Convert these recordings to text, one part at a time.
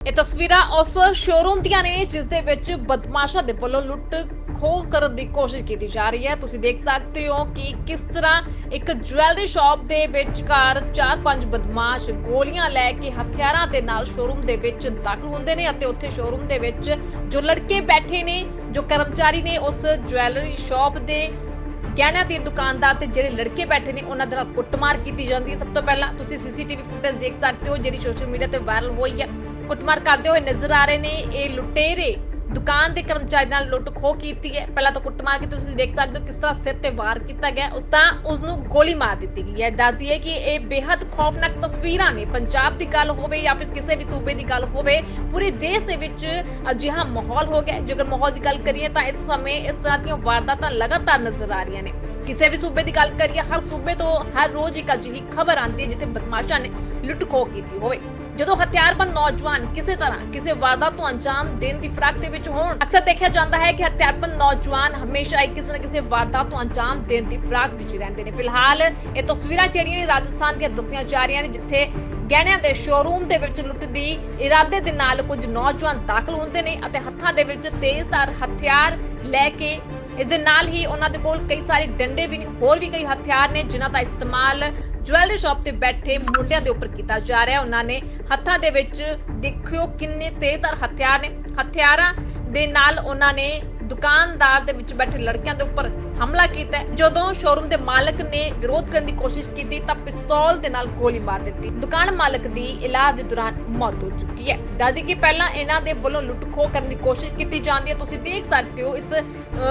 ਇਹ ਤਸਵੀਰਾਂ ਉਸ ਸ਼ੋਰੂਮ ਦੀਆਂ ਨੇ, ਜਿਸ ਦੇ ਵਿੱਚ ਬਦਮਾਸ਼ਾਂ ਦੇ ਵੱਲੋਂ ਲੁੱਟ ਖੋਹ ਕਰਨ ਦੀ ਕੋਸ਼ਿਸ਼ ਕੀਤੀ ਜਾ ਰਹੀ ਹੈ। ਤੁਸੀਂ ਦੇਖ ਸਕਦੇ ਹੋ ਕਿ ਕਿਸ ਤਰ੍ਹਾਂ ਇੱਕ ਜੁਐਲਰੀ ਸ਼ਾਪ ਦੇ ਵਿਚਕਾਰ ਚਾਰ ਪੰਜ ਬਦਮਾਸ਼ ਗੋਲੀਆਂ ਲੈ ਕੇ ਹਥਿਆਰਾਂ ਦੇ ਨਾਲ ਸ਼ੋਰੂਮ ਦੇ ਵਿੱਚ ਦਾਖਲ ਹੁੰਦੇ ਨੇ ਅਤੇ ਉੱਥੇ ਸ਼ੋਰੂਮ ਦੇ ਵਿੱਚ ਜੋ ਲੜਕੇ ਬੈਠੇ ਨੇ, ਜੋ ਕਰਮਚਾਰੀ ਨੇ ਉਸ ਜੁਐਲਰੀ ਸ਼ਾਪ ਦੇ ਗਹਿਣਿਆਂ ਦੀ ਦੁਕਾਨਦਾਰ ਤੇ ਜਿਹੜੇ ਲੜਕੇ ਬੈਠੇ ਨੇ, ਉਹਨਾਂ ਦੇ ਨਾਲ ਕੁੱਟਮਾਰ ਕੀਤੀ ਜਾਂਦੀ ਹੈ। ਸਭ ਤੋਂ ਪਹਿਲਾਂ ਤੁਸੀਂ ਸੀਸੀਟੀਵੀ ਫੁਟੇਜ ਦੇਖ ਸਕਦੇ ਹੋ, ਜਿਹੜੀ ਸੋਸ਼ਲ ਮੀਡੀਆ ਤੇ ਵਾਇਰਲ ਹੋਈ ਹੈ। ਕੁੱਟਮਾਰ ਕਰਦੇ ਹੋਏ ਨਜ਼ਰ ਆ ਰਹੇ ਨੇ। ਇਹ ਲੁਟੇਰੇ ਦੁਕਾਨ ਦੇ ਕਰਮਚਾਰੀ ਨਾਲ ਲੁੱਟ ਖੋਹ ਕੀਤੀ ਹੈ। ਪਹਿਲਾਂ ਤਾਂ ਕੁੱਟਮਾਰ ਕੀਤੀ, ਤੁਸੀਂ ਦੇਖ ਸਕਦੇ ਹੋ ਕਿਸ ਤਰ੍ਹਾਂ ਸਿਰ ਤੇ ਵਾਰ ਕੀਤਾ ਗਿਆ। ਉਸ ਤਾਂ ਉਸ ਨੂੰ ਗੋਲੀ ਮਾਰ ਦਿੱਤੀ ਗਈ ਹੈ। ਦੱਸਦੀ ਹੈ ਕਿ ਇਹ ਬੇहद ਖੌਫਨਾਕ ਤਸਵੀਰਾਂ ਨੇ। ਪੰਜਾਬ ਦੀ ਗੱਲ ਹੋਵੇ ਜਾਂ ਫਿਰ ਕਿਸੇ ਵੀ ਸੂਬੇ ਦੀ ਗੱਲ ਹੋਵੇ, ਪੂਰੇ ਦੇਸ਼ ਦੇ ਵਿੱਚ ਅਜਿਹਾ ਮਾਹੌਲ ਹੋ ਗਿਆ ਜੇਕਰ ਮਾਹੌਲ ਦੀ ਗੱਲ ਕਰੀਏ ਤਾਂ ਇਸ ਸਮੇਂ ਇਸ ਤਰ੍ਹਾਂ ਦੀਆਂ ਵਾਰਦਾਤਾਂ ਲਗਾਤਾਰ ਨਜ਼ਰ ਆ ਰਹੀਆਂ ਨੇ। ਕਿਸੇ ਵੀ ਸੂਬੇ ਦੀ ਗੱਲ ਕਰੀਏ, ਹਰ ਸੂਬੇ ਤੋਂ ਹਰ ਰੋਜ਼ ਇੱਕ ਅਜਿਹੀ ਖਬਰ ਆਉਂਦੀ ਹੈ ਜਿੱਥੇ ਬਦਮਾਸ਼ਾਂ ਨੇ ਲੁੱਟ ਖੋਹ ਕੀਤੀ ਹੋਵੇ। ਜਦੋਂ ਹਥਿਆਰਬੰਦ ਨੌਜਵਾਨ ਕਿਸੇ ਤਰ੍ਹਾਂ ਕਿਸੇ ਵਾਰਦਾਤ ਨੂੰ ਅੰਜਾਮ ਦੇਣ ਦੀ ਫਰਾਕ ਦੇ ਵਿੱਚ ਹੋਣ, ਅਕਸਰ ਦੇਖਿਆ ਜਾਂਦਾ ਹੈ ਕਿ ਹਥਿਆਰਬੰਦ ਨੌਜਵਾਨ ਹਮੇਸ਼ਾ ਹੀ ਕਿਸੇ ਨਾ ਕਿਸੇ ਵਾਰਦਾਤ ਨੂੰ ਅੰਜਾਮ ਦੇਣ ਦੀ ਫਰਾਕ ਵਿੱਚ ਰਹਿੰਦੇ ਨੇ। ਫਿਲਹਾਲ ਇਹ ਤਸਵੀਰਾਂ ਜਿਹੜੀਆਂ ਰਾਜਸਥਾਨ ਦੀਆਂ ਦੱਸੀਆਂ ਜਾ ਰਹੀਆਂ ਨੇ, ਜਿੱਥੇ ਗਹਿਣਿਆਂ ਦੇ ਸ਼ੋਰੂਮ ਦੇ ਵਿੱਚ ਲੁੱਟ ਦੀ ਇਰਾਦੇ ਦੇ ਨਾਲ ਕੁਝ ਨੌਜਵਾਨ ਦਾਖਲ ਹੁੰਦੇ ਨੇ ਅਤੇ ਹੱਥਾਂ ਦੇ ਵਿੱਚ ਤੇਜ਼ਧਾਰ ਹਥਿਆਰ ਲੈ ਕੇ ਇਸ ਦੇ ਨਾਲ ਹੀ ਉਹਨਾਂ ਦੇ ਕੋਲ ਕਈ ਸਾਰੇ ਡੰਡੇ ਵੀ ਨੇ, ਹੋਰ ਵੀ ਕਈ ਹਥਿਆਰ ਨੇ ਜਿਨ੍ਹਾਂ ਦਾ ਇਸਤੇਮਾਲ ਜਵੈਲਰੀ ਸ਼ਾਪ ਤੇ ਬੈਠੇ ਮੁੰਡਿਆਂ ਦੇ ਉੱਪਰ ਕੀਤਾ ਜਾ ਰਿਹਾ ਉਹਨਾਂ ਨੇ ਹੱਥਾਂ ਦੇ ਵਿੱਚ ਦੇਖਿਓ ਕਿੰਨੇ ਤੇਜ਼ਧਾਰ ਹਥਿਆਰ ਨੇ। ਹਥਿਆਰਾਂ ਦੇ ਨਾਲ ਉਹਨਾਂ ਨੇ ਦੁਕਾਨਦਾਰ ਦੇ ਵਿੱਚ ਬੈਠੇ ਲੜਕਿਆਂ ਦੇ ਉੱਪਰ ਹਮਲਾ ਕੀਤਾ ਜਦੋਂ ਸ਼ੋਰੂਮ ਦੇ ਮਾਲਕ ਨੇ ਵਿਰੋਧ ਕਰਨ ਦੀ ਕੋਸ਼ਿਸ਼ ਕੀਤੀ ਤਾਂ ਪਿਸਤੌਲ ਦੇ ਨਾਲ ਗੋਲੀ ਮਾਰ ਦਿੱਤੀ। ਦੁਕਾਨ ਮਾਲਕ ਦੀ ਇਲਾਜ ਦੇ ਦੌਰਾਨ ਮੌਤ ਹੋ ਚੁੱਕੀ ਹੈ। ਦਾਦੀ ਕਿ ਪਹਿਲਾਂ ਇਹਨਾਂ ਦੇ ਵੱਲੋਂ ਲੁੱਟ ਕਰਨ ਦੀ ਕੋਸ਼ਿਸ਼ ਕੀਤੀ ਜਾਂਦੀ ਹੈ। ਤੁਸੀਂ ਦੇਖ ਸਕਦੇ ਹੋ ਇਸ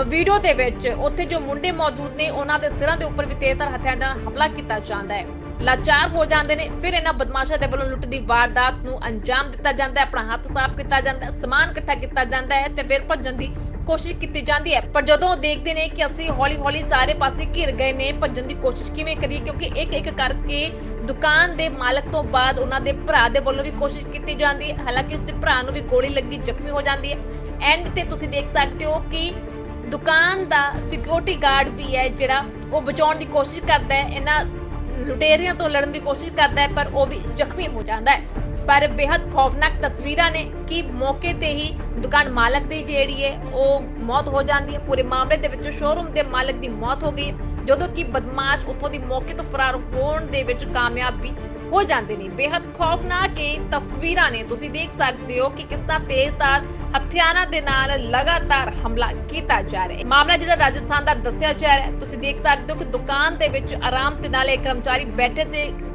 ਵੀਡੀਓ ਦੇ ਵਿੱਚ ਉੱਥੇ ਜੋ ਮੁੰਡੇ ਮੌਜੂਦ ਨੇ, ਉਹਨਾਂ ਦੇ ਸਿਰਾਂ ਦੇ ਉੱਪਰ ਵੀ ਤੇਜ਼ਧਾਰ ਹਥਿਆਰਾਂ ਨਾਲ ਹਮਲਾ ਕੀਤਾ ਜਾਂਦਾ ਹੈ। ਲਾਚਾਰ ਹੋ ਜਾਂਦੇ ਨੇ, ਫਿਰ ਇਹਨਾਂ ਬਦਮਾਸ਼ਾਂ ਦੇ ਵੱਲੋਂ ਲੁੱਟ ਦੀ ਵਾਰਦਾਤ ਨੂੰ ਅੰਜਾਮ ਦਿੱਤਾ ਜਾਂਦਾ ਹੈ। ਆਪਣਾ ਹੱਥ ਸਾਫ਼ ਕੀਤਾ ਜਾਂਦਾ ਹੈ, ਸਮਾਨ ਇਕੱਠਾ ਕੀਤਾ ਜਾਂਦਾ ਹੈ ਤੇ ਫਿਰ ਭੱਜਣ ਦੀ ਕੋਸ਼ਿਸ਼ ਕੀਤੀ ਜਾਂਦੀ ਹੈ। ਪਰ ਜਦੋਂ ਦੇਖਦੇ ਨੇ ਕਿ ਅਸੀਂ ਹੌਲੀ-ਹੌਲੀ ਸਾਰੇ ਪਾਸੇ ਘਿਰ ਗਏ ਨੇ ਭੱਜਣ ਦੀ ਕੋਸ਼ਿਸ਼ ਕਿਵੇਂ ਕਰੀਏ, ਕਿਉਂਕਿ ਇੱਕ-ਇੱਕ ਕਰਕੇ ਦੁਕਾਨ ਦੇ ਮਾਲਕ ਤੋਂ ਬਾਅਦ ਉਹਨਾਂ ਦੇ ਭਰਾ ਦੇ ਵੱਲੋਂ ਵੀ ਕੋਸ਼ਿਸ਼ ਕੀਤੀ ਜਾਂਦੀ ਹੈ। ਹਾਲਾਂਕਿ ਉਸਦੇ ਭਰਾ ਨੂੰ ਵੀ ਗੋਲੀ ਲੱਗੀ, ਜ਼ਖਮੀ ਹੋ ਜਾਂਦੀ ਹੈ। ਐਂਡ ਤੇ ਤੁਸੀਂ ਦੇਖ ਸਕਦੇ ਹੋ ਕਿ ਦੁਕਾਨ ਦਾ ਸਿਕਿਉਰਿਟੀ ਗਾਰਡ ਵੀ ਹੈ ਜਿਹੜਾ ਉਹ ਬਚਾਉਣ ਦੀ ਕੋਸ਼ਿਸ਼ ਕਰਦਾ ਹੈ। ਇਹਨਾਂ ਲੁਟੇਰਿਆਂ ਤੋਂ ਲੜਨ ਦੀ ਕੋਸ਼ਿਸ਼ ਕਰਦਾ ਹੈ, ਪਰ ਉਹ ਵੀ ਜ਼ਖਮੀ ਹੋ ਜਾਂਦਾ ਹੈ। ਪਰ ਬੇहद ਖੌਫਨਾਕ ਤਸਵੀਰਾਂ ਨੇ ਕਿ ਮੌਕੇ ਤੇ ਹੀ ਦੁਕਾਨ ਮਾਲਕ ਦੀ ਜਿਹੜੀ ਹੈ, ਉਹ ਮੌਤ ਹੋ ਜਾਂਦੀ ਹੈ। ਪੂਰੇ ਮਾਮਲੇ ਦੇ ਵਿੱਚ ਸ਼ੋਰੂਮ ਦੇ ਮਾਲਕ ਦੀ ਮੌਤ ਹੋ ਗਈ ਜਦੋਂ ਕਿ ਬਦਮਾਸ਼ ਉੱਥੋਂ ਦੀ ਮੌਕੇ ਤੋਂ ਫਰਾਰ ਹੋਣ ਦੇ ਵਿੱਚ ਕਾਮਯਾਬ ਹੋ ਜਾਂਦੇ ਨੇ ਬੇहद ਖੌਫਨਾਕ ਇਹ ਤਸਵੀਰਾਂ ਨੇ। ਤੁਸੀਂ ਦੇਖ ਸਕਦੇ ਹੋ ਕਿ ਕਿਸ ਤਰ੍ਹਾਂ ਤੇਜ਼ਧਾਰ ਹਥਿਆਰਾਂ ਦੇ ਨਾਲ ਲਗਾਤਾਰ ਹਮਲਾ ਕੀਤਾ ਜਾ ਰਿਹਾ ਹੈ। ਮਾਮਲਾ ਜਿਹੜਾ ਰਾਜਸਥਾਨ ਦਾ ਦੱਸਿਆ ਜਾ ਰਿਹਾ ਹੈ। ਤੁਸੀਂ ਦੇਖ ਸਕਦੇ ਹੋ ਕਿ ਦੁਕਾਨ ਦੇ ਵਿੱਚ ਆਰਾਮ ਦੇ ਨਾਲ ਇੱਕ ਕਰਮਚਾਰੀ ਬੈਠੇ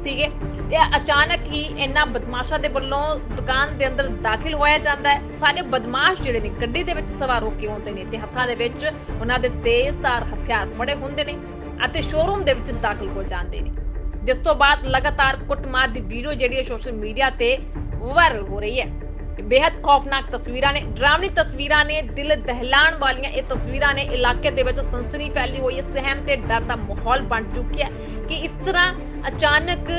ਸੀਗੇ ਤੇ ਅਚਾਨਕ ਹੀ ਇਹਨਾਂ ਬਦਮਾਸ਼ਾਂ ਦੇ ਵੱਲੋਂ ਦੁਕਾਨ ਦੇ ਅੰਦਰ ਦਾਖਲ ਹੋਇਆ ਜਾਂਦਾ ਹੈ। ਸਾਰੇ ਬਦਮਾਸ਼ ਜਿਹੜੇ ਨੇ, ਗੱਡੀ ਦੇ ਵਿੱਚ ਸਵਾਰ ਹੋ ਕੇ ਆਉਂਦੇ ਨੇ ਤੇ ਹੱਥਾਂ ਦੇ ਵਿੱਚ ਉਹਨਾਂ ਦੇ ਤੇਜ਼ਧਾਰ ਹਥਿਆਰ ਫੜੇ ਹੁੰਦੇ ਨੇ ਅਤੇ ਸ਼ੋਰੂਮ ਦੇ ਵਿੱਚ ਦਾਖਲ ਹੋ ਜਾਂਦੇ ਨੇ। ਜਿਸ ਤੋਂ ਬਾਅਦ ਲਗਾਤਾਰ ਕੁੱਟਮਾਰ ਦੀ ਵੀਡੀਓ ਜਿਹੜੀ ਹੈ ਸੋਸ਼ਲ ਮੀਡੀਆ ਤੇ ਵਾਇਰਲ ਹੋ ਰਹੀ ਹੈ। ਇਹ ਬੇहद ਖੌਫਨਾਕ ਤਸਵੀਰਾਂ ਨੇ ਡਰਾਵਣੀ ਤਸਵੀਰਾਂ ਨੇ, ਦਿਲ ਦਹਿਲਾਣ ਵਾਲੀਆਂ ਇਹ ਤਸਵੀਰਾਂ ਨੇ ਇਲਾਕੇ ਦੇ ਵਿੱਚ ਸਨਸਨੀ ਫੈਲੀ ਹੋਈ ਹੈ। ਸਹਿਮ ਤੇ ਡਰ ਦਾ ਮਾਹੌਲ ਬਣ ਚੁੱਕਿਆ ਹੈ ਕਿ ਇਸ ਤਰ੍ਹਾਂ ਅਚਾਨਕ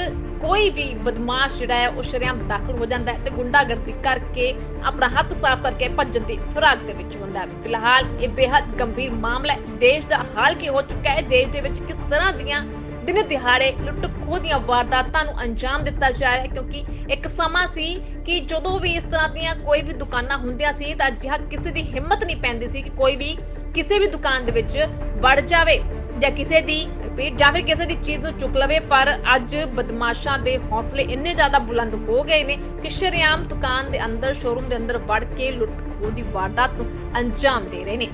ਕੋਈ ਵੀ ਬਦਮਾਸ਼ ਜਿਹੜਾ ਹੈ, ਉਹ ਸ਼ਰੇਆਮ ਦਾਖਲ ਹੋ ਜਾਂਦਾ ਹੈ ਤੇ ਗੁੰਡਾਗਰਦੀ ਕਰਕੇ, ਆਪਣਾ ਹੱਥ ਸਾਫ਼ ਕਰਕੇ ਭੱਜਣ ਦੀ ਫਿਰਾਕ ਦੇ ਵਿੱਚ ਹੁੰਦਾ ਹੈ। ਫਿਲਹਾਲ ਇਹ ਬੇहद ਗੰਭੀਰ ਮਾਮਲਾ ਹੈ। ਦੇਸ਼ ਦਾ ਹਾਲ ਕੀ ਹੋ ਚੁੱਕਾ ਹੈ? ਦੇਸ਼ ਦੇ ਵਿੱਚ ਕਿਸ ਤਰ੍ਹਾਂ ਦੀਆਂ ਦਿਨ ਦਿਹਾੜੇ ਲੁੱਟ ਖੋਹ ਦੀਆਂ ਵਾਰਦਾਤਾਂ ਨੂੰ ਅੰਜਾਮ ਦਿੱਤਾ ਜਾ ਰਿਹਾ ਕਿਉਂਕਿ ਇੱਕ ਸਮਾਂ ਸੀ ਕਿ ਜਦੋਂ ਵੀ ਇਸ ਤਰ੍ਹਾਂ ਦੀਆਂ ਕੋਈ ਵੀ ਦੁਕਾਨਾਂ ਹੁੰਦੀਆਂ ਸੀ, ਤਾਂ ਅਜਿਹਾ ਕਿਸੇ ਦੀ ਹਿੰਮਤ ਨਹੀਂ ਪੈਂਦੀ ਸੀ ਕਿ ਕੋਈ ਵੀ ਕਿਸੇ ਵੀ ਦੁਕਾਨ ਦੇ ਵਿੱਚ ਵੜ ਜਾਵੇ ਜਾਂ ਕਿਸੇ ਦੀ ਰਿਪੀਟ ਜਾਂ ਫਿਰ ਕਿਸੇ ਦੀ ਚੀਜ਼ ਨੂੰ ਚੁੱਕ ਲਵੇ, ਪਰ ਅੱਜ ਬਦਮਾਸ਼ਾਂ ਦੇ ਹੌਸਲੇ ਇੰਨੇ ਜ਼ਿਆਦਾ ਬੁਲੰਦ ਹੋ ਗਏ ਨੇ ਕਿ ਸ਼ਰੇਆਮ ਦੁਕਾਨ ਦੇ ਅੰਦਰ ਸ਼ੋਰੂਮ ਦੇ ਅੰਦਰ ਵੜ ਕੇ ਲੁੱਟ ਖੋਹ ਦੀ ਵਾਰਦਾਤ ਨੂੰ ਅੰਜਾਮ ਦੇ ਰਹੇ ਨੇ।